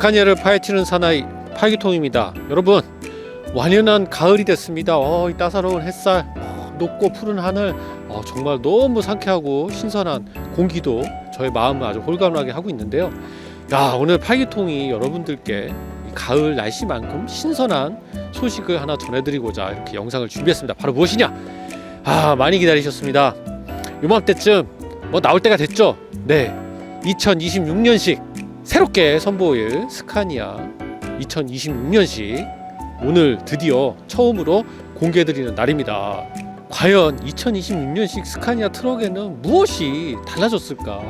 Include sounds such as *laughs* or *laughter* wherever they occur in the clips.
스카니아를 파헤치는 사나이 팔기통입니다. 여러분 완연한 가을이 됐습니다. 어, 이 따사로운 햇살, 어, 높고 푸른 하늘, 어, 정말 너무 상쾌하고 신선한 공기도 저의 마음을 아주 홀가분하게 하고 있는데요. 야 오늘 팔기통이 여러분들께 이 가을 날씨만큼 신선한 소식을 하나 전해드리고자 이렇게 영상을 준비했습니다. 바로 무엇이냐? 아 많이 기다리셨습니다. 요맘때쯤 뭐 나올 때가 됐죠? 네, 2026년식 새롭게 선보일 스카니아 2026년식 오늘 드디어 처음으로 공개드리는 날입니다. 과연 2026년식 스카니아 트럭에는 무엇이 달라졌을까?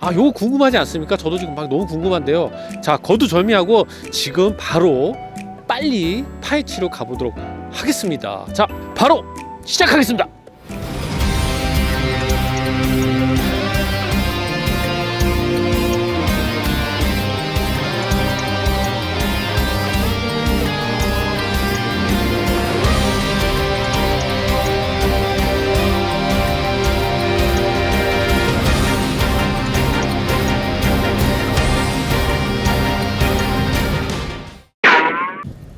아, 요거 궁금하지 않습니까? 저도 지금 막 너무 궁금한데요. 자, 거두절미하고 지금 바로 빨리 파헤치러 가보도록 하겠습니다. 자, 바로 시작하겠습니다.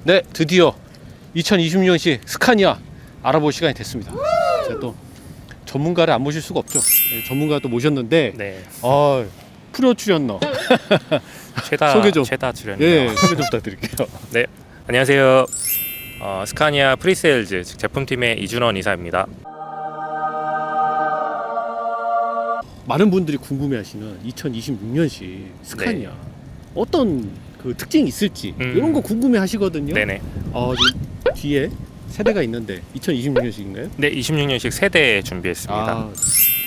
네, 드디어 2026년식 스카니아 알아볼 시간이 됐습니다. 제가 또 전문가를 안 모실 수가 없죠. 네, 전문가 또 모셨는데, 네, 아, 프로 출연너. *laughs* 최다 소개 좀. 최다 출연이요. 예, 소개 좀 부탁드릴게요. *laughs* 안녕하세요. 어, 스카니아 프리세일즈 즉 제품팀의 이준원 이사입니다. 많은 분들이 궁금해하시는 2026년식 스카니아 어떤 그 특징이 있을지 음. 이런 거 궁금해 하시거든요. 네네. 어, 지금 뒤에 세대가 있는데 2026년식인가요? 네, 26년식 세대 준비했습니다. 아,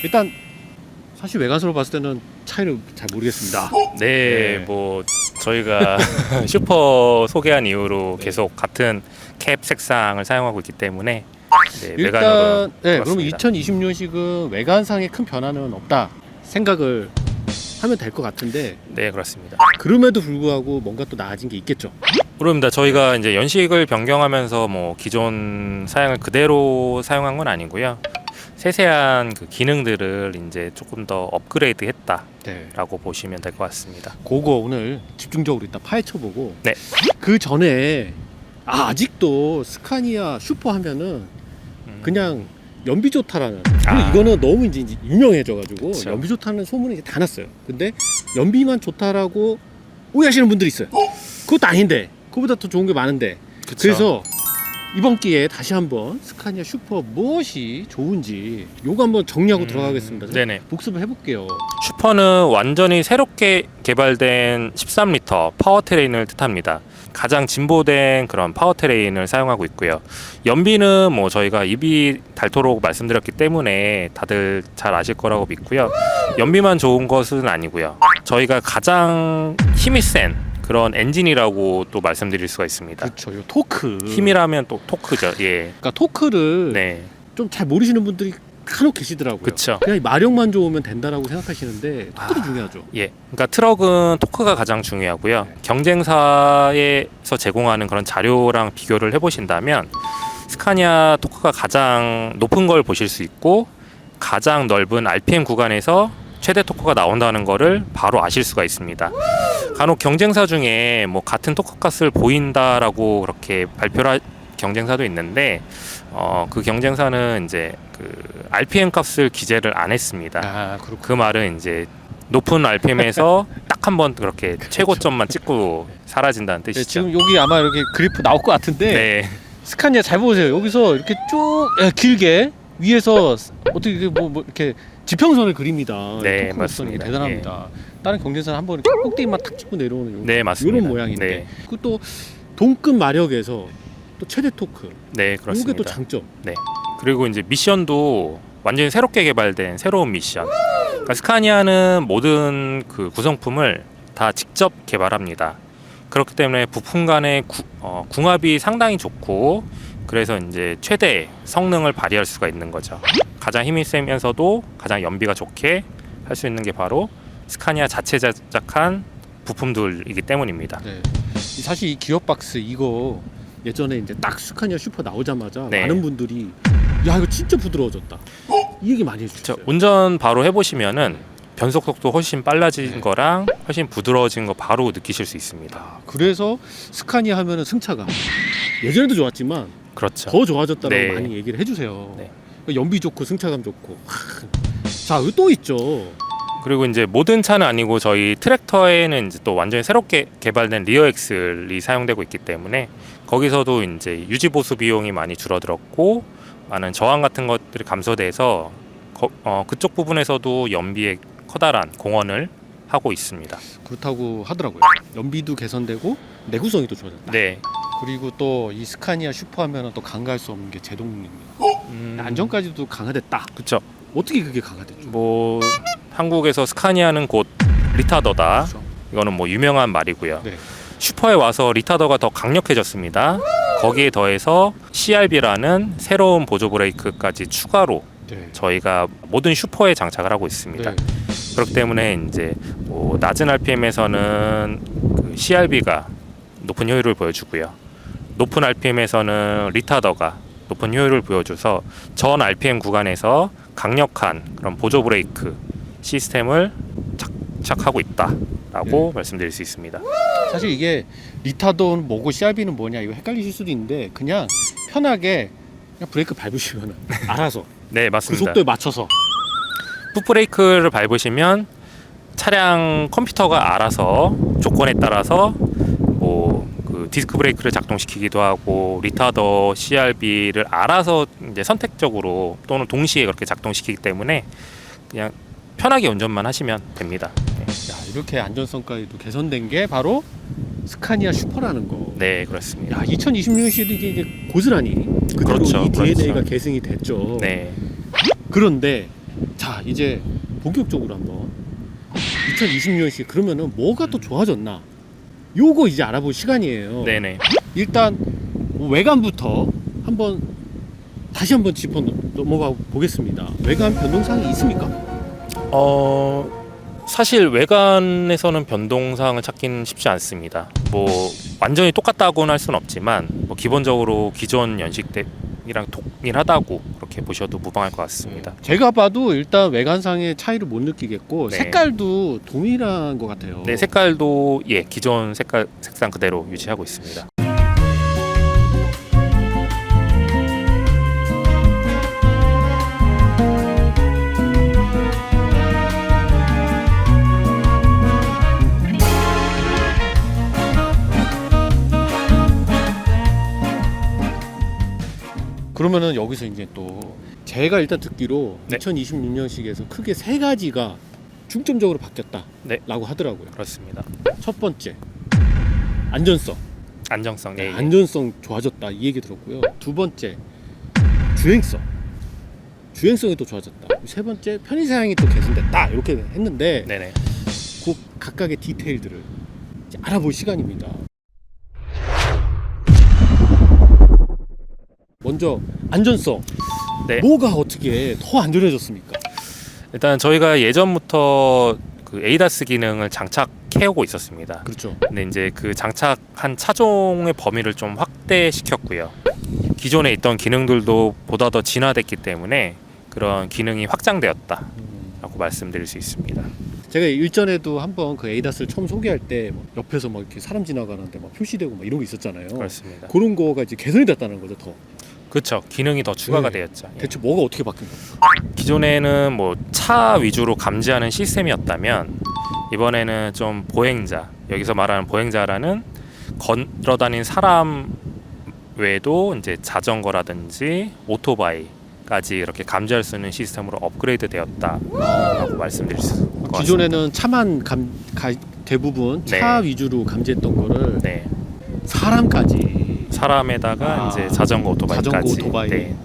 일단 사실 외관으로 봤을 때는 차이를 잘 모르겠습니다. 네, 네. 뭐 저희가 *laughs* 슈퍼 소개한 이후로 계속 같은 캡 색상을 사용하고 있기 때문에 네, 외관으로 일단 네, 그러면 그렇습니다. 2026년식은 외관상에 큰 변화는 없다 생각을 하면 될 것 같은데 네, 그렇습니다. 그럼에도 불구하고 뭔가 또 나아진 게 있겠죠. 그렇습니다. 저희가 이제 연식을 변경하면서 뭐 기존 사양을 그대로 사용한 건 아니고요. 세세한 그 기능들을 이제 조금 더 업그레이드 했다라고 네. 보시면 될 것 같습니다. 그거 오늘 집중적으로 이따 파헤쳐보고 네. 그 전에 아, 아직도 스카니아 슈퍼 하면은 음. 그냥 연비 좋다라는 아. 이거는 너무 이제 이제 유명해져가지고 그쵸. 연비 좋다는 소문이 이제 다 났어요. 근데 연비만 좋다라고 오해하시는 분들이 있어요. 그것도 아닌데 그보다 더 좋은 게 많은데 그쵸? 그래서 이번 기회에 다시 한번 스카니아 슈퍼 무엇이 좋은지 요거 한번 정리하고 음, 들어가겠습니다. 네네. 복습을 해볼게요. 슈퍼는 완전히 새롭게 개발된 13리터 파워트레인을 뜻합니다. 가장 진보된 그런 파워트레인을 사용하고 있고요. 연비는 뭐 저희가 입이 닳도록 말씀드렸기 때문에 다들 잘 아실 거라고 믿고요. 연비만 좋은 것은 아니고요. 저희가 가장 힘이 센 그런 엔진이라고 또 말씀드릴 수가 있습니다. 그렇죠. 요 토크. 힘이라면 또 토크죠. 예. 그러니까 토크를 네. 좀 잘 모르시는 분들이 간혹 계시더라고요. 그쵸. 그냥 마력만 좋으면 된다라고 생각하시는데 토크도 아. 중요하죠. 예. 그러니까 트럭은 토크가 가장 중요하고요. 경쟁사에서 제공하는 그런 자료랑 비교를 해보신다면 스카니아 토크가 가장 높은 걸 보실 수 있고 가장 넓은 RPM 구간에서 최대 토크가 나온다는 거를 바로 아실 수가 있습니다. 간혹 경쟁사 중에 뭐 같은 토크 값을 보인다라고 그렇게 발표를 할 경쟁사도 있는데 어, 그 경쟁사는 이제 그 RPM 값을 기재를 안 했습니다. 아 그렇고 그 말은 이제 높은 RPM에서 *laughs* 딱 한 번 그렇게 최고점만 찍고 사라진다는 네, 뜻이죠. 지금 여기 아마 이렇게 그래프 나올 것 같은데 네, 스카니아 잘 보세요. 여기서 이렇게 쭉 예, 길게 위에서 어떻게 이게 뭐, 뭐 이렇게 지평선을 그립니다. 네, 토크 맞습니다. 대단합니다. 다른 경쟁사는 한번 이렇게 꼭대기만 탁 찍고 내려오는 요, 네 맞습니다. 이런 모양인데 네, 그또 동급 마력에서 또 최대 토크 네 이게 또 그렇습니다. 장점. 그리고 이제 미션도 완전히 새롭게 개발된 새로운 미션. 그러니까 스카니아는 모든 그 구성품을 다 직접 개발합니다. 그렇기 때문에 부품 간의 구- 어, 궁합이 상당히 좋고 그래서 이제 최대 성능을 발휘할 수가 있는 거죠. 가장 힘이 세면서도 가장 연비가 좋게 할 수 있는 게 바로 스카니아 자체 제작한 부품들이기 때문입니다. 네. 이 사실 이 기어 박스 이거 예전에 이제 딱 스카니아 슈퍼 나오자마자 네. 많은 분들이 야 이거 진짜 부드러워졌다. 이 얘기 많이 저 해주셨어요. 운전 바로 해보시면은 변속 속도 훨씬 빨라진 네. 거랑 훨씬 부드러워진 거 바로 느끼실 수 있습니다. 아, 그래서 스카니아 하면은 승차감 예전에도 좋았지만 그렇죠. 더 좋아졌다고 네. 많이 얘기를 해주세요. 네. 연비 좋고 승차감 좋고. 하, 자, 여기 또 있죠. 그리고 이제 모든 차는 아니고 저희 트랙터에는 이제 또 완전히 새롭게 개발된 리어 엑셀이 사용되고 있기 때문에 거기서도 이제 유지 보수 비용이 많이 줄어들었고 많은 저항 같은 것들이 감소돼서 거- 어, 그쪽 부분에서도 연비에 커다란 공헌을 하고 있습니다. 그렇다고 하더라고요. 연비도 개선되고 내구성이 또 좋아졌다. 네. 그리고 또 이 스카니아 슈퍼 하면은 또 강가할 수 없는 게 제동력입니다. 음, 안전까지도 강화됐다. 그쵸. 어떻게 그게 강화됐죠? 뭐 한국에서 스카니아는 곧 리타더다. 그렇죠. 이거는 뭐 유명한 말이고요. 네. 슈퍼에 와서 리타더가 더 강력해졌습니다. 거기에 더해서 CRB라는 새로운 보조 브레이크까지 추가로 네. 저희가 모든 슈퍼에 장착을 하고 있습니다. 네. 그렇기 때문에 이제 뭐 낮은 RPM에서는 그 CRB가 높은 효율을 보여주고요. 높은 RPM에서는 리타더가 높은 효율을 보여줘서 전 RPM 구간에서 강력한 그런 보조 브레이크 시스템을 착착하고 있다 라고 말씀드릴 수 있습니다. 사실 이게 리타더는 뭐고 CRB는 뭐냐 이거 헷갈리실 수도 있는데 그냥 편하게 그냥 브레이크 밟으시면 *laughs* 알아서 네그 맞습니다. 속도에 맞춰서 풋브레이크를 밟으시면 차량 컴퓨터가 알아서 조건에 따라서 뭐 그 디스크 브레이크를 작동시키기도 하고 리타더 CRB를 알아서 이제 선택적으로 또는 동시에 그렇게 작동시키기 때문에 그냥 편하게 운전만 하시면 됩니다. 네, 야, 이렇게 안전성까지도 개선된 게 바로 스카니아 슈퍼라는 거. 네 그렇습니다. 야, 2026년식도 이게 이제 고스란히 그대로 그렇죠, 이 DNA가 그렇죠. 계승이 됐죠. 네. 그런데 자 이제 본격적으로 한번 2026년식 그러면은 뭐가 또 좋아졌나? 요거 이제 알아볼 시간이에요. 네네. 일단 외관부터 한번 다시 한번 짚어 넘어가 보겠습니다. 외관 변동사항이 있습니까? 어 사실 외관에서는 변동사항을 찾기는 쉽지 않습니다. 뭐 완전히 똑같다고는 할 수는 없지만 뭐 기본적으로 기존 연식 대이랑 동일하다고 그렇게 보셔도 무방할 것 같습니다. 제가 봐도 일단 외관상의 차이를 못 느끼겠고 네. 색깔도 동일한 것 같아요. 네 색깔도 예 기존 색깔 색상 그대로 유지하고 있습니다. 그러면은 여기서 이제 또 제가 일단 듣기로 네. 2026년식에서 크게 세 가지가 중점적으로 바뀌었다라고 네. 하더라고요. 그렇습니다. 첫 번째 안전성, 안정성 예, 예. 안전성 좋아졌다 이 얘기 들었고요. 두 번째 주행성, 주행성이 또 좋아졌다. 세 번째 편의 사양이 또 개선됐다 이렇게 했는데 네네. 그 각각의 디테일들을 알아볼 시간입니다. 먼저 안전성. 네. 뭐가 어떻게 더 안전해졌습니까? 일단 저희가 예전부터 그 에이다스 기능을 장착해오고 있었습니다. 그렇죠. 근데 이제 그 장착한 차종의 범위를 좀 확대시켰고요. 기존에 있던 기능들도 보다 더 진화됐기 때문에 그런 기능이 확장되었다라고 음. 말씀드릴 수 있습니다. 제가 일전에도 한번 그 에이다스를 처음 소개할 때뭐 옆에서 막 이렇게 사람 지나가는데 막 표시되고 막 이런 거 있었잖아요. 그렇습니다. 그런 거가 이제 개선이 됐다는 거죠. 더 그렇죠. 기능이 더 추가가 네. 되었죠. 예. 대체 뭐가 어떻게 바뀐 거예요? 기존에는 뭐 차 위주로 감지하는 시스템이었다면 이번에는 좀 보행자 여기서 말하는 보행자라는 걸어 다닌 사람 외에도 이제 자전거라든지 오토바이까지 이렇게 감지할 수 있는 시스템으로 업그레이드 되었다라고 말씀드릴 수 있을 것 같습니다. 기존에는 차만 감 가, 대부분 차 네. 위주로 감지했던 거를 네 사람까지 사람에다가 아, 이제 자전거 오토바이까지 자전거 오토바이. 네.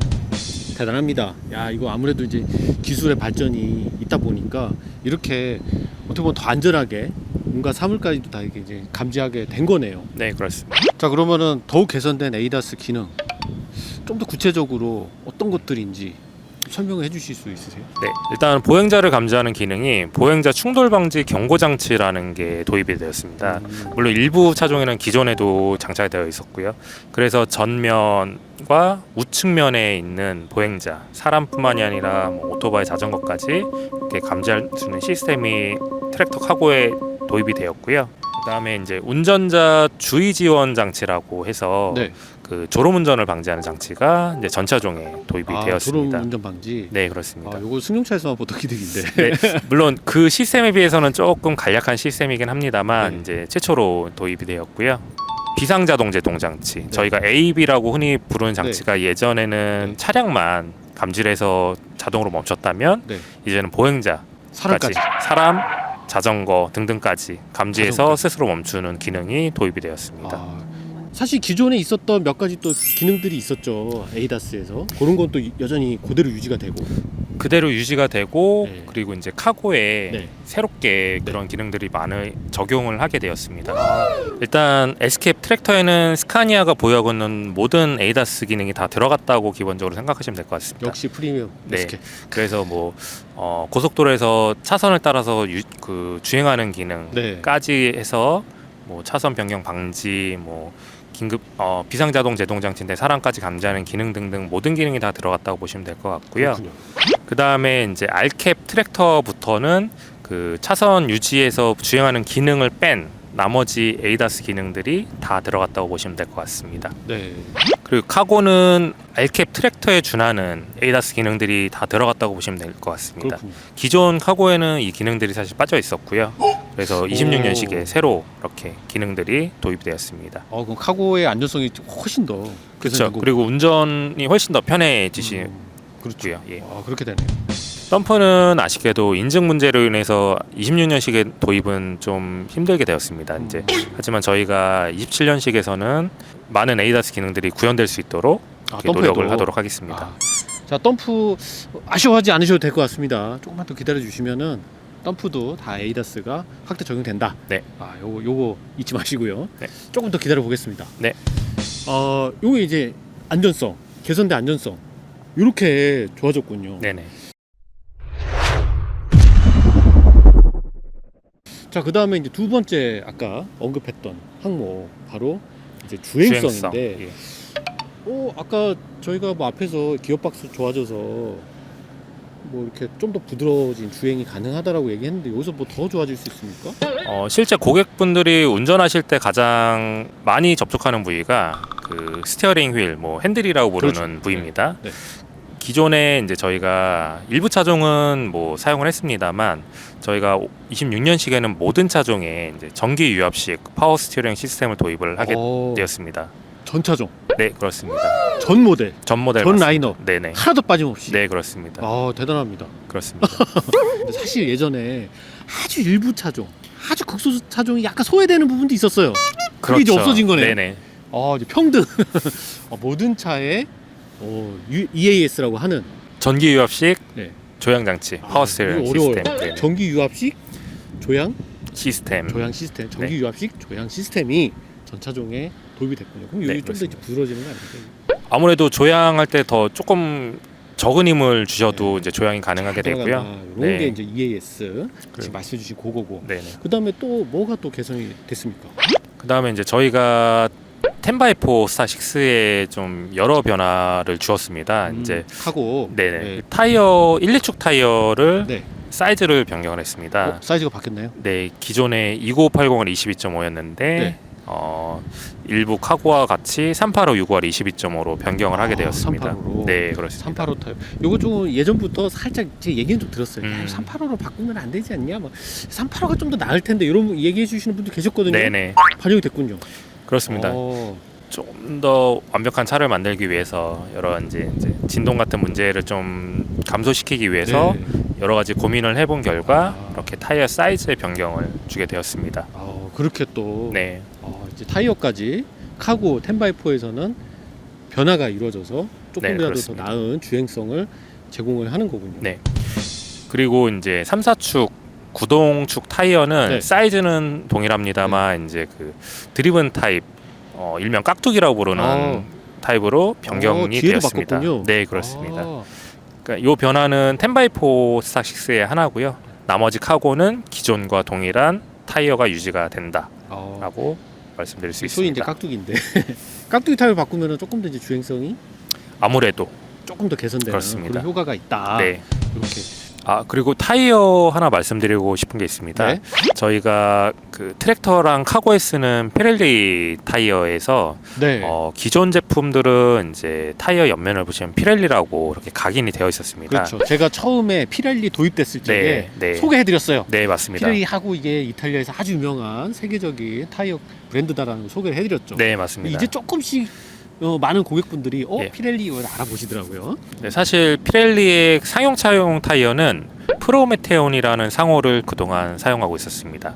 대단합니다. 야 이거 아무래도 이제 기술의 발전이 있다 보니까 이렇게 어떻게 보면 더 안전하게 뭔가 사물까지도 다 이렇게 이제 감지하게 된 거네요. 네 그렇습니다. 자 그러면은 더욱 개선된 에이다스 기능 좀 더 구체적으로 어떤 것들인지 설명해 주실 수 있으세요? 네, 일단 보행자를 감지하는 기능이 보행자 충돌 방지 경고 장치라는 게 도입이 되었습니다. 음, 물론 일부 차종에는 기존에도 장착되어 있었고요. 그래서 전면과 우측면에 있는 보행자, 사람뿐만이 아니라 뭐 오토바이, 자전거까지 이렇게 감지할 수 있는 시스템이 트랙터 카고에 도입이 되었고요. 그다음에 이제 운전자 주의 지원 장치라고 해서 네. 그 졸음 운전을 방지하는 장치가 이제 전 차종에 도입이 아, 되었습니다. 운전 방지. 네, 그렇습니다. 아, 요거 승용차에서만 보통 기능인데. *laughs* 네, 물론 그 *laughs* 시스템에 비해서는 조금 간략한 시스템이긴 합니다만 네. 이제 최초로 도입이 되었고요. 비상자동 제동 장치 저희가 AB라고 흔히 부르는 장치가 예전에는 네. 차량만 감지를 해서 자동으로 멈췄다면 네. 이제는 보행자까지 사람까지. 사람, 자전거 등등까지 감지해서 자전거까지. 스스로 멈추는 기능이 도입이 되었습니다. 아, 사실 기존에 있었던 몇 가지 또 기능들이 있었죠. 에이다스에서. 그런 건 또 여전히 그대로 유지가 되고. 그대로 유지가 되고 네. 그리고 이제 카고에 네. 새롭게 그런 기능들이 많이 적용을 하게 되었습니다. 일단 에스케이프 트랙터에는 스카니아가 보유하고 있는 모든 에이다스 기능이 다 들어갔다고 기본적으로 생각하시면 될 것 같습니다. 역시 프리미엄 네. SK. 그래서 뭐 어, 고속도로에서 차선을 따라서 유, 그 주행하는 기능까지 네. 해서 뭐 차선 변경 방지 뭐 긴급 어, 비상자동 제동 장치인데 사람까지 감지하는 기능 등등 모든 기능이 다 들어갔다고 보시면 될 것 같고요. 그 다음에 이제 알캡 트랙터부터는 그 차선 유지에서 주행하는 기능을 뺀 나머지 에이다스 기능들이 다 들어갔다고 보시면 될 것 같습니다. 네. 그리고 카고는 알캡 트랙터에 준하는 에이다스 기능들이 다 들어갔다고 보시면 될 것 같습니다. 그렇군요. 기존 카고에는 이 기능들이 사실 빠져 있었고요. 그래서 26년식에 새로 이렇게 기능들이 도입되었습니다. 어, 그럼 카고의 안전성이 훨씬 더 그렇죠. 개선되고. 그리고 운전이 훨씬 더 편해지시고요. 음, 그렇죠. 예. 아, 그렇게 되네요. 덤프는 아쉽게도 인증 문제로 인해서 26년식의 도입은 좀 힘들게 되었습니다. 이제 하지만 저희가 27년식에서는 많은 에이다스 기능들이 구현될 수 있도록 아, 이렇게 노력을 덤프에도. 하도록 하겠습니다. 아, 자, 덤프 아쉬워하지 않으셔도 될 것 같습니다. 조금만 더 기다려 주시면은 덤프도 다 에이다스가 확대 적용된다. 네. 아, 요거 요거 잊지 마시고요. 네. 조금 더 기다려 보겠습니다. 네. 어, 요게 이제 안전성, 개선된 안전성. 이렇게 좋아졌군요. 네네. 자, 그 다음에 이제 두 번째 아까 언급했던 항목 바로 이제 주행성인데 예. 어, 아까 저희가 뭐 앞에서 기어 박스 좋아져서 뭐 이렇게 좀 더 부드러워진 주행이 가능하다라고 얘기했는데 여기서 뭐 더 좋아질 수 있습니까? 어, 실제 고객분들이 운전하실 때 가장 많이 접촉하는 부위가 그 스티어링 휠, 뭐 핸들이라고 부르는 그렇죠. 부위입니다. 네. 네. 기존에 이제 저희가 일부 차종은 뭐 사용을 했습니다만 저희가 26년식에는 모든 차종에 이제 전기 유압식 파워 스티어링 시스템을 도입을 하게 어, 되었습니다. 전 차종, 네, 그렇습니다. 전 모델, 전 모델 전 맞습니다. 라인업 네네. 하나도 빠짐없이. 네, 그렇습니다. 아, 대단합니다. 그렇습니다. *laughs* 근데 사실 예전에 아주 일부 차종, 아주 극소수 차종이 약간 소외되는 부분도 있었어요. 그게 이제 없어진 거네요. 그렇죠. 네네. 아, 이제 평등. *laughs* 어, 모든 차에 어, EAS라고 하는 전기 유압식 네. 조향 장치, 아, 파워 이거 어려워요. 시스템. 네네. 전기 유압식 조향 시스템. 조향 시스템, 전기 네. 유압식 조향 시스템이 전 차종에 도입이 됐군요. 그럼 네, 여기 좀 더 이제. 부드러지는 거 아닙니까? 아무래도 조향할 때 더 조금 적은 힘을 주셔도 네. 이제 조향이 가능하게 되고요. 이런 네. 게 이제 EAS. 지금 말씀해 주신 그거고. 네네. 그다음에 또 뭐가 또 개선이 됐습니까? 그 다음에 이제 저희가 10x4 스타 6에 좀 여러 변화를 주었습니다. 음, 이제 하고 네네. 네. 타이어 1, 2축 타이어를 네. 사이즈를 변경을 했습니다. 어, 사이즈가 바뀌었나요? 네, 기존에 2980은 22.5였는데 네. 어, 일부 카고와 같이 385, 652를 22.5로 변경을 하게 아, 되었습니다. 385. 네, 그렇습니다. 385 타입. 요거 좀 예전부터 살짝 제 얘기는 좀 들었어요. 음. 385로 바꾸면 안 되지 않냐? 뭐 385가 좀 더 나을 텐데 이런 얘기해 주시는 분도 계셨거든요. 네네. 반영이 됐군요. 그렇습니다. 어, 좀더 완벽한 차를 만들기 위해서 여러 이제, 이제 진동 같은 문제를 좀 감소시키기 위해서 네. 여러 가지 고민을 해본 결과 아. 이렇게 타이어 사이즈의 변경을 주게 되었습니다. 아, 그렇게 또 네, 어, 이제 타이어까지 카고 10x4에서는 변화가 이루어져서 네, 조금이라도 더 그렇습니다. 나은 주행성을 제공을 하는 거군요. 네. 그리고 이제 3, 4축 구동축 타이어는 네. 사이즈는 동일합니다만 이제 그 드리븐 타입 어, 일명 깍두기라고 부르는 아. 타입으로 변경이 어, 뒤에도 되었습니다. 바꿨군요. 네, 그렇습니다. 아, 그러니까 이 변화는 10x4 스타6의 하나고요. 나머지 카고는 기존과 동일한 타이어가 유지가 된다라고 어, 말씀드릴 수 소위 이제 있습니다. 깍두기인데 *laughs* 깍두기 타입을 바꾸면 조금 더 이제 주행성이 아무래도 조금 더 개선되는 그렇습니다. 그런 효과가 있다. 네. 이렇게. 아 그리고 타이어 하나 말씀드리고 싶은 게 있습니다. 네. 저희가 그 트랙터랑 카고에 쓰는 피렐리 타이어에서 네. 어, 기존 제품들은 이제 타이어 옆면을 보시면 피렐리라고 이렇게 각인이 되어 있었습니다. 그렇죠. 제가 처음에 피렐리 도입됐을 때 네, 네, 소개해드렸어요. 네 맞습니다. 피렐리 하고 이게 이탈리아에서 아주 유명한 세계적인 타이어 브랜드다라는 걸 소개를 해드렸죠. 네 맞습니다. 이제 조금씩 어, 많은 고객분들이 어 예. 피렐리 이걸 알아보시더라고요. 네, 사실 피렐리의 상용 차용 타이어는 프로메테온이라는 상호를 그동안 사용하고 있었습니다.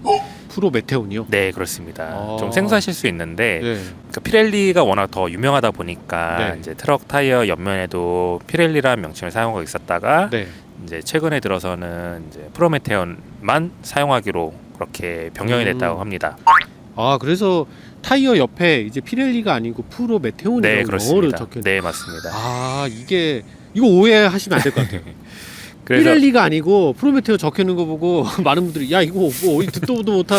프로 메테온이요. 네 그렇습니다. 아. 좀 생소하실 수 있는데 네. 그러니까 피렐리가 워낙 더 유명하다 보니까 네. 이제 트럭 타이어 옆면에도 피렐리라는 명칭을 사용하고 있었다가 네. 이제 최근에 들어서는 이제 프로메테온만 사용하기로 그렇게 변경이 음. 됐다고 합니다. 아 그래서 타이어 옆에 이제 피렐리가 아니고 프로 메테온이라고 네 영어를 그렇습니다. 적혀. 네 맞습니다. 아 이게 이거 오해하시면 안 될 것 같아요. *laughs* 그래서 피렐리가 아니고 프로메테오 적혀 있는 거 보고 *laughs* 많은 분들이 야 이거 뭐 어디 듣도 보도 못한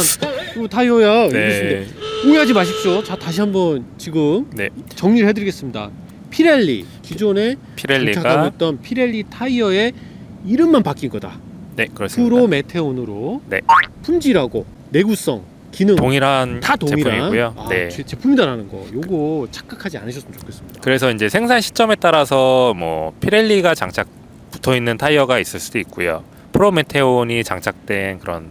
이거 타이어야 이러시는데 네, 오해하지 마십시오. 자 다시 한번 지금 네 정리를 해드리겠습니다. 피렐리 기존에 피렐리가 있던 피렐리 타이어의 이름만 바뀐 거다. 네 그렇습니다. 프로 메테온으로 네. 품질하고 내구성, 기능 동일한 다 동일한 제품이고요. 아, 네. 제, 제품이다라는 거. 요거 착각하지 않으셨으면 좋겠습니다. 그래서 이제 생산 시점에 따라서 뭐 피렐리가 장착 붙어 있는 타이어가 있을 수도 있고요. 프로메테온이 장착된 그런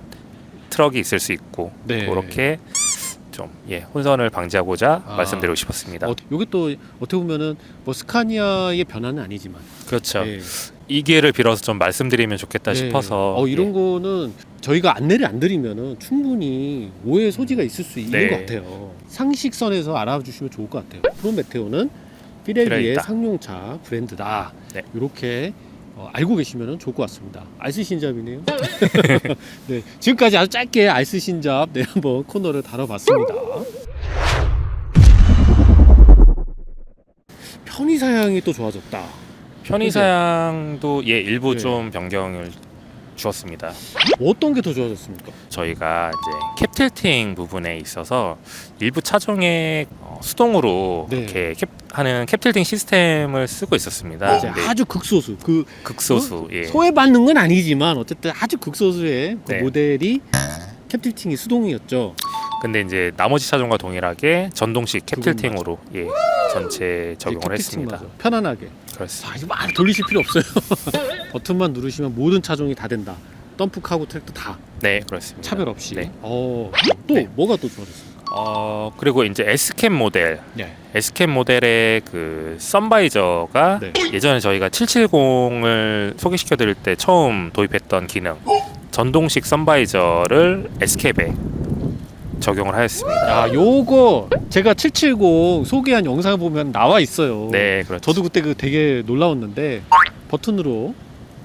트럭이 있을 수 있고 네. 그렇게 좀 예, 혼선을 방지하고자 아. 말씀드리고 싶었습니다. 어, 요게 또 어떻게 보면은 뭐 스카니아의 변화는 아니지만 그렇죠. 예. 이 기회를 빌어서 좀 말씀드리면 좋겠다 네. 싶어서 어, 이런 예. 거는 저희가 안내를 안 드리면은 충분히 오해 소지가 있을 수 있는 네. 것 같아요. 상식선에서 알아주시면 좋을 것 같아요. 프로메테오는 피렐리의 피렐리다. 상용차 브랜드다. 네. 이렇게 어, 알고 계시면 좋을 것 같습니다. 알쓰신잡이네요. *laughs* 네, 지금까지 아주 짧게 알쓰신잡 네 한번 코너를 다뤄봤습니다. 편의 사양이 또 좋아졌다. 편의 사양도 예 일부 네. 좀 변경을 주었습니다. 어떤 게 더 좋아졌습니까? 저희가 이제 캡틸팅 부분에 있어서 일부 차종에 어, 수동으로 네. 이렇게 캡 하는 캡틸팅 시스템을 쓰고 있었습니다. 이제 근데 아주 극소수 그 극소수 예. 소외받는 건 아니지만 어쨌든 아주 극소수의 그 네. 모델이 캡틸팅이 수동이었죠. 근데 이제 나머지 차종과 동일하게 전동식 캡틸팅으로 예 전체 적용을 했습니다. 맞아. 편안하게. 그렇습니다. 자, 이거 막 돌리실 필요 없어요. *laughs* 버튼만 누르시면 모든 차종이 다 된다. 덤프 카고 트랙터 다네 그렇습니다. 차별 없이. 네. 어, 또 네. 뭐가 또 좋아졌습니까? 어 그리고 이제 S캡 모델 네. S캡 모델의 그 썬바이저가 네. 예전에 저희가 770을 소개시켜 드릴 때 처음 도입했던 기능 전동식 썬바이저를 S캡에 적용을 하였습니다. 야, 요거 제가 770 소개한 영상을 보면 나와 있어요. 네, 그렇죠. 저도 그때 그 되게 놀라웠는데 버튼으로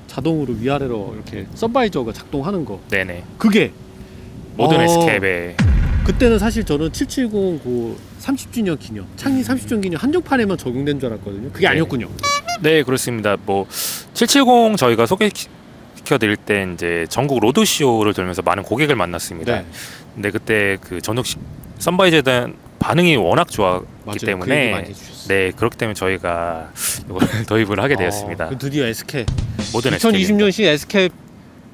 자동으로 위아래로 이렇게 썬바이저가 작동하는 거. 네네 그게 모든 어. S캡에 그때는 사실 저는 770 그 30주년 기념, 창립 30주년 기념 한정판에만 적용된 줄 알았거든요. 그게 네. 아니었군요. 네 그렇습니다. 뭐 770 저희가 소개 시켜 드릴 때 이제 전국 로드 쇼를 돌면서 많은 고객을 만났습니다. 네. 근데 그때 그 전동식 썬바이저에 대한 반응이 워낙 좋았기 맞아요. 그 때문에 해주셨어요. 네 그렇기 때문에 저희가 이걸 *laughs* 도입을 하게 되었습니다. 어, 그 드디어 SK 모든 S캡입니다. 2020년식 SK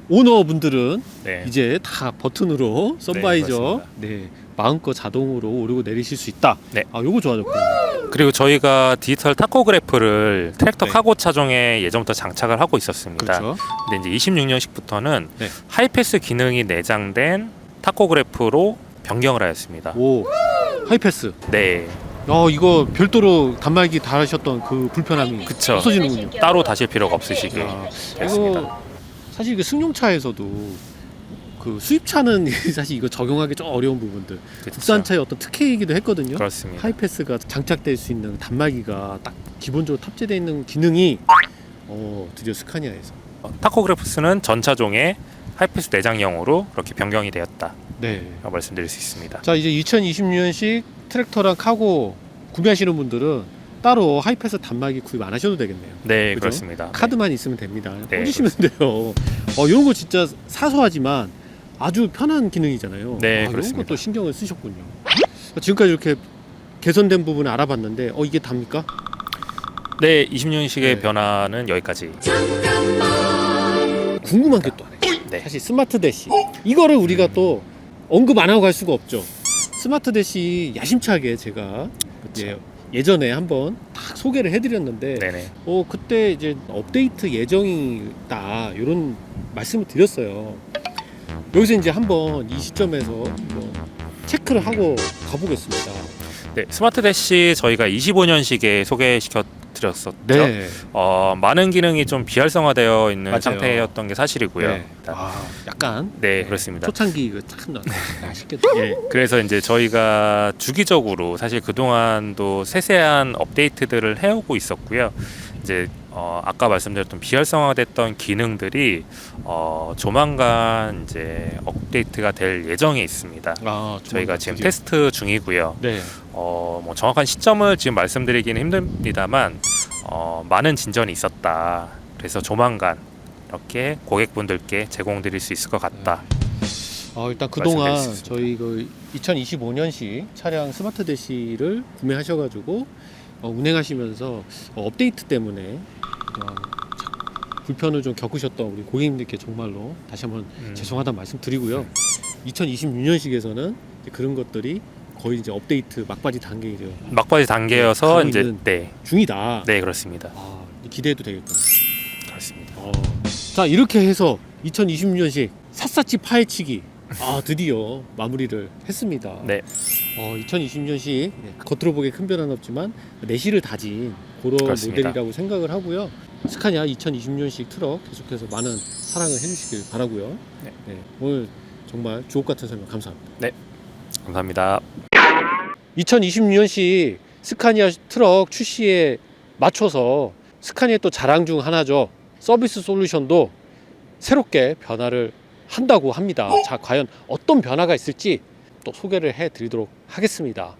오너분들은 네. 이제 다 버튼으로 썬바이저 그렇습니다. 네, 마음껏 자동으로 오르고 내리실 수 있다. 네. 아, 요거 좋아졌군요. 그리고 저희가 디지털 타코그래프를 트랙터 네. 카고 차종에 예전부터 장착을 하고 있었습니다. 그렇죠. 근데 이제 26년식부터는 네. 하이패스 기능이 내장된 타코그래프로 변경을 하였습니다. 오, 하이패스. 네, 어, 이거 별도로 단말기 달으셨던 그 불편함이 그쵸. 없어지는군요. 따로 다실 필요가 없으시게 야, 됐습니다. 이거 사실 그 승용차에서도 그 수입차는 *laughs* 사실 이거 적용하기 좀 어려운 부분들 그쵸. 국산차의 어떤 특혜이기도 했거든요. 그렇습니다. 하이패스가 장착될 수 있는 단말기가 딱 기본적으로 탑재되어 있는 기능이 어, 드디어 스카니아에서 어, 타코그래프스는 전 차종에 하이패스 내장형으로 그렇게 변경이 되었다. 네. 라고 말씀드릴 수 있습니다. 자 이제 2020년식 트랙터랑 카고 구매하시는 분들은 따로 하이패스 단말기 구입 안 하셔도 되겠네요. 네? 그렇습니다. 카드만 있으면 됩니다. 네, 꽂으시면 돼요. 어, 이런 거 진짜 사소하지만 아주 편한 기능이잖아요. 네, 아, 그렇습니다. 것도 신경을 쓰셨군요. 지금까지 이렇게 개선된 부분을 알아봤는데 어 이게 답니까? 네, 20년식의 네. 변화는 여기까지. 궁금한 게 또 하나. 있어요. 네. 사실 스마트 대시 이거를 우리가 또 언급 안 하고 갈 수가 없죠. 스마트 대시 야심차게 제가 이제 예전에 한번 딱 소개를 해드렸는데 네네. 어 그때 이제 업데이트 예정이다 이런 말씀을 드렸어요. 여기서 이제 한번 이 시점에서 한번 체크를 하고 가보겠습니다. 네, 스마트 대시 저희가 25년식에 소개시켜 드렸었죠. 네. 어, 많은 기능이 좀 비활성화되어 있는 맞아요. 상태였던 게 사실이고요. 네. 아 약간 네, 그렇습니다. 초창기 이거 참 아쉽겠다. 예, 그래서 이제 저희가 주기적으로 사실 그동안도 세세한 업데이트들을 해오고 있었고요. 이제 어, 아까 말씀드렸던 비활성화됐던 기능들이 어, 조만간 이제 업데이트가 될 예정에 있습니다. 아 저희가 지금 드디어. 테스트 중이고요. 네. 어, 뭐 정확한 시점을 지금 말씀드리기는 힘듭니다만 어, 많은 진전이 있었다. 그래서 조만간 이렇게 고객분들께 제공드릴 수 있을 것 같다. 아, 일단 그동안 수 저희 그 2025년식 차량 스마트 대시를 구매하셔가지고 어, 운행하시면서 어, 업데이트 때문에 불편을 좀 겪으셨던 우리 고객님들께 정말로 다시 한번 음. 죄송하다는 말씀 드리고요. 2026년식에서는 그런 것들이 거의 이제 업데이트 막바지 단계이죠. 막바지 단계여서 이제 네, 중이다. 네 그렇습니다. 아, 기대해도 되겠군요. 그렇습니다. 어. 자 이렇게 해서 2026년식 샅샅이 파헤치기 아 드디어 마무리를 했습니다. 네, 어, 2020년식 겉으로 보기에 큰 변화는 없지만 내실을 다진 그런 그렇습니다. 모델이라고 생각을 하고요. 스카니아 2020년식 트럭 계속해서 많은 사랑을 해주시길 바라고요. 네. 네, 오늘 정말 주옥 같은 설명 감사합니다. 감사합니다. 2026년식 스카니아 트럭 출시에 맞춰서 스카니아의 또 자랑 중 하나죠. 서비스 솔루션도 새롭게 변화를 한다고 합니다. 자, 과연 어떤 변화가 있을지 또 소개를 해 드리도록 하겠습니다.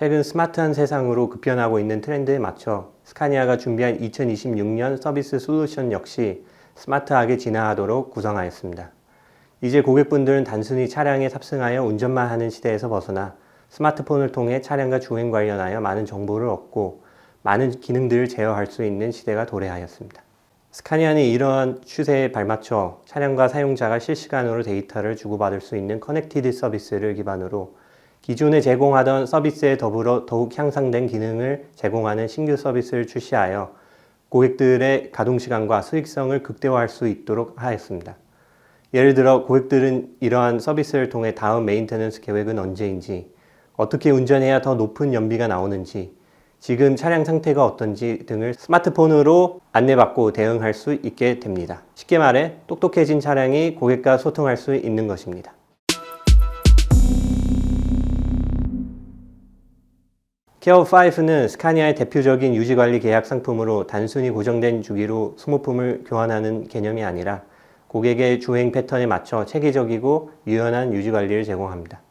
최근 스마트한 세상으로 급변하고 있는 트렌드에 맞춰 스카니아가 준비한 2026년 서비스 솔루션 역시 스마트하게 진화하도록 구성하였습니다. 이제 고객분들은 단순히 차량에 탑승하여 운전만 하는 시대에서 벗어나 스마트폰을 통해 차량과 주행 관련하여 많은 정보를 얻고 많은 기능들을 제어할 수 있는 시대가 도래하였습니다. 스카니아는 이러한 추세에 발맞춰 차량과 사용자가 실시간으로 데이터를 주고받을 수 있는 커넥티드 서비스를 기반으로 기존에 제공하던 서비스에 더불어 더욱 향상된 기능을 제공하는 신규 서비스를 출시하여 고객들의 가동 시간과 수익성을 극대화할 수 있도록 하였습니다. 예를 들어 고객들은 이러한 서비스를 통해 다음 메인테넌스 계획은 언제인지, 어떻게 운전해야 더 높은 연비가 나오는지, 지금 차량 상태가 어떤지 등을 스마트폰으로 안내받고 대응할 수 있게 됩니다. 쉽게 말해 똑똑해진 차량이 고객과 소통할 수 있는 것입니다. 케어5는 스카니아의 대표적인 유지관리 계약 상품으로 단순히 고정된 주기로 소모품을 교환하는 개념이 아니라 고객의 주행 패턴에 맞춰 체계적이고 유연한 유지관리를 제공합니다.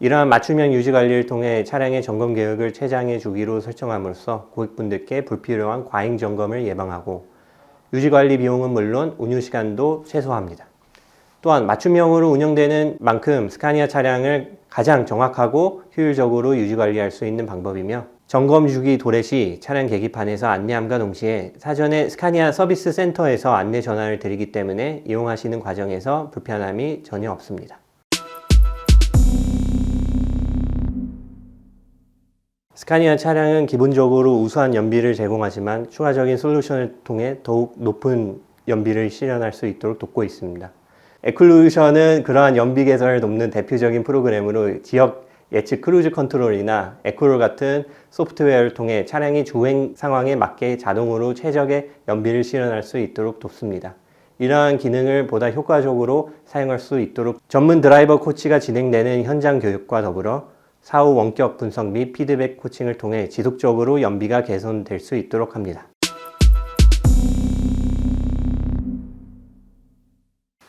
이러한 맞춤형 유지관리를 통해 차량의 점검 계획을 최장의 주기로 설정함으로써 고객분들께 불필요한 과잉 점검을 예방하고 유지관리 비용은 물론 운유 시간도 최소화합니다. 또한 맞춤형으로 운영되는 만큼 스카니아 차량을 가장 정확하고 효율적으로 유지 관리할 수 있는 방법이며 점검 주기 도래 시 차량 계기판에서 안내함과 동시에 사전에 스카니아 서비스 센터에서 안내 전화를 드리기 때문에 이용하시는 과정에서 불편함이 전혀 없습니다. 스카니아 차량은 기본적으로 우수한 연비를 제공하지만 추가적인 솔루션을 통해 더욱 높은 연비를 실현할 수 있도록 돕고 있습니다. 에클루션은 그러한 연비 개선을 돕는 대표적인 프로그램으로 지역 예측 크루즈 컨트롤이나 에코롤 같은 소프트웨어를 통해 차량이 주행 상황에 맞게 자동으로 최적의 연비를 실현할 수 있도록 돕습니다. 이러한 기능을 보다 효과적으로 사용할 수 있도록 전문 드라이버 코치가 진행되는 현장 교육과 더불어 사후 원격 분석 및 피드백 코칭을 통해 지속적으로 연비가 개선될 수 있도록 합니다.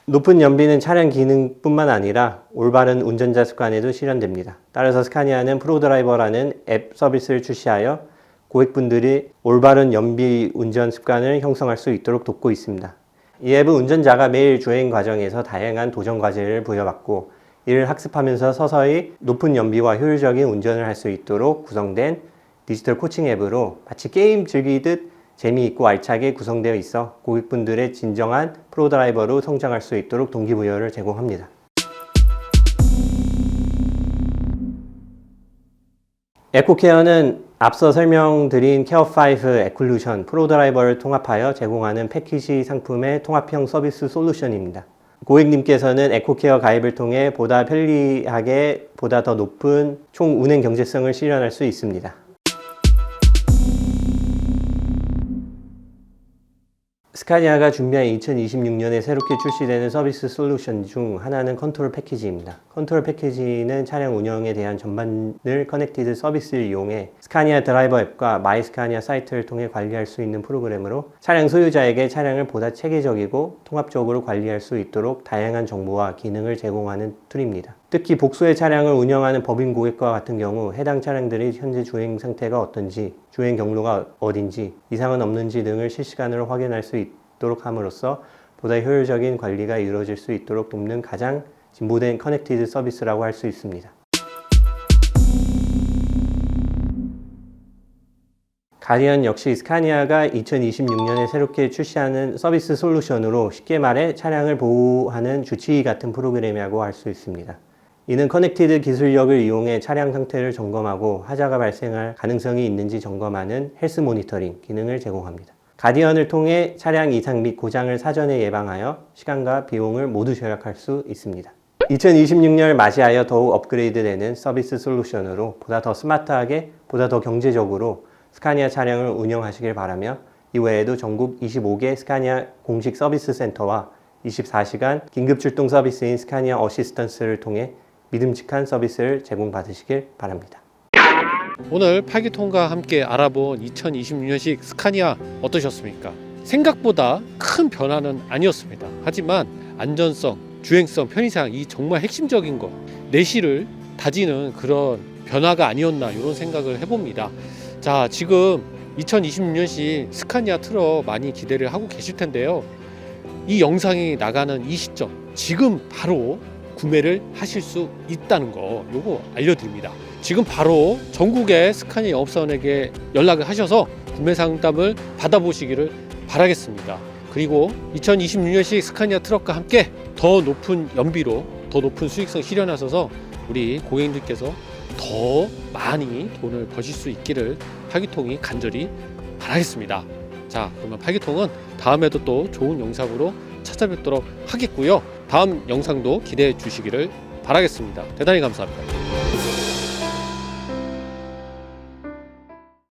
높은 연비는 차량 기능뿐만 아니라 올바른 운전자 습관에도 실현됩니다. 따라서 스카니아는 프로드라이버라는 앱 서비스를 출시하여 고객분들이 올바른 연비 운전 습관을 형성할 수 있도록 돕고 있습니다. 이 앱은 운전자가 매일 주행 과정에서 다양한 도전 과제를 부여받고 이를 학습하면서 서서히 높은 연비와 효율적인 운전을 할 수 있도록 구성된 디지털 코칭 앱으로 마치 게임 즐기듯 재미있고 알차게 구성되어 있어 고객분들의 진정한 프로드라이버로 성장할 수 있도록 동기부여를 제공합니다. 에코케어는 앞서 설명드린 케어5 에클루션 프로드라이버를 통합하여 제공하는 패키지 상품의 통합형 서비스 솔루션입니다. 고객님께서는 에코케어 가입을 통해 보다 편리하게 보다 더 높은 총 운행 경제성을 실현할 수 있습니다. 스카니아가 준비한 2026년에 새롭게 출시되는 서비스 솔루션 중 하나는 컨트롤 패키지입니다. 컨트롤 패키지는 차량 운영에 대한 전반을 커넥티드 서비스를 이용해 스카니아 드라이버 앱과 마이 스카니아 사이트를 통해 관리할 수 있는 프로그램으로 차량 소유자에게 차량을 보다 체계적이고 통합적으로 관리할 수 있도록 다양한 정보와 기능을 제공하는 툴입니다. 특히 복수의 차량을 운영하는 법인 고객과 같은 경우 해당 차량들이 현재 주행 상태가 어떤지, 주행 경로가 어딘지, 이상은 없는지 등을 실시간으로 확인할 수 있도록 함으로써 보다 효율적인 관리가 이루어질 수 있도록 돕는 가장 진보된 커넥티드 서비스라고 할 수 있습니다. 가디언 역시 스카니아가 2026년에 새롭게 출시하는 서비스 솔루션으로 쉽게 말해 차량을 보호하는 주치의 같은 프로그램이라고 할 수 있습니다. 이는 커넥티드 기술력을 이용해 차량 상태를 점검하고 하자가 발생할 가능성이 있는지 점검하는 헬스 모니터링 기능을 제공합니다. 가디언을 통해 차량 이상 및 고장을 사전에 예방하여 시간과 비용을 모두 절약할 수 있습니다. 2026년을 맞이하여 더욱 업그레이드되는 서비스 솔루션으로 보다 더 스마트하게, 보다 더 경제적으로 스카니아 차량을 운영하시길 바라며 이외에도 전국 25개 스카니아 공식 서비스 센터와 24시간 긴급 출동 서비스인 스카니아 어시스턴스를 통해 믿음직한 서비스를 제공받으시길 바랍니다. 오늘 팔기통과 함께 알아본 2026년식 스카니아 어떠셨습니까? 생각보다 큰 변화는 아니었습니다. 하지만 안전성, 주행성, 편의상 이 정말 핵심적인 거 내실을 다지는 그런 변화가 아니었나 이런 생각을 해봅니다. 자, 지금 2026년식 스카니아 트럭 많이 기대를 하고 계실 텐데요. 이 영상이 나가는 이 시점, 지금 바로 구매를 하실 수 있다는 거 요거 알려드립니다. 지금 바로 전국의 스카니아 영업사원에게 연락을 하셔서 구매 상담을 받아보시기를 바라겠습니다. 그리고 2026년식 스카니아 트럭과 함께 더 높은 연비로 더 높은 수익성 실현하셔서 우리 고객님들께서 더 많이 돈을 버실 수 있기를 팔기통이 간절히 바라겠습니다. 자, 그러면 팔기통은 다음에도 또 좋은 영상으로 찾아뵙도록 하겠고요. 다음 영상도 기대해 주시기를 바라겠습니다. 대단히 감사합니다.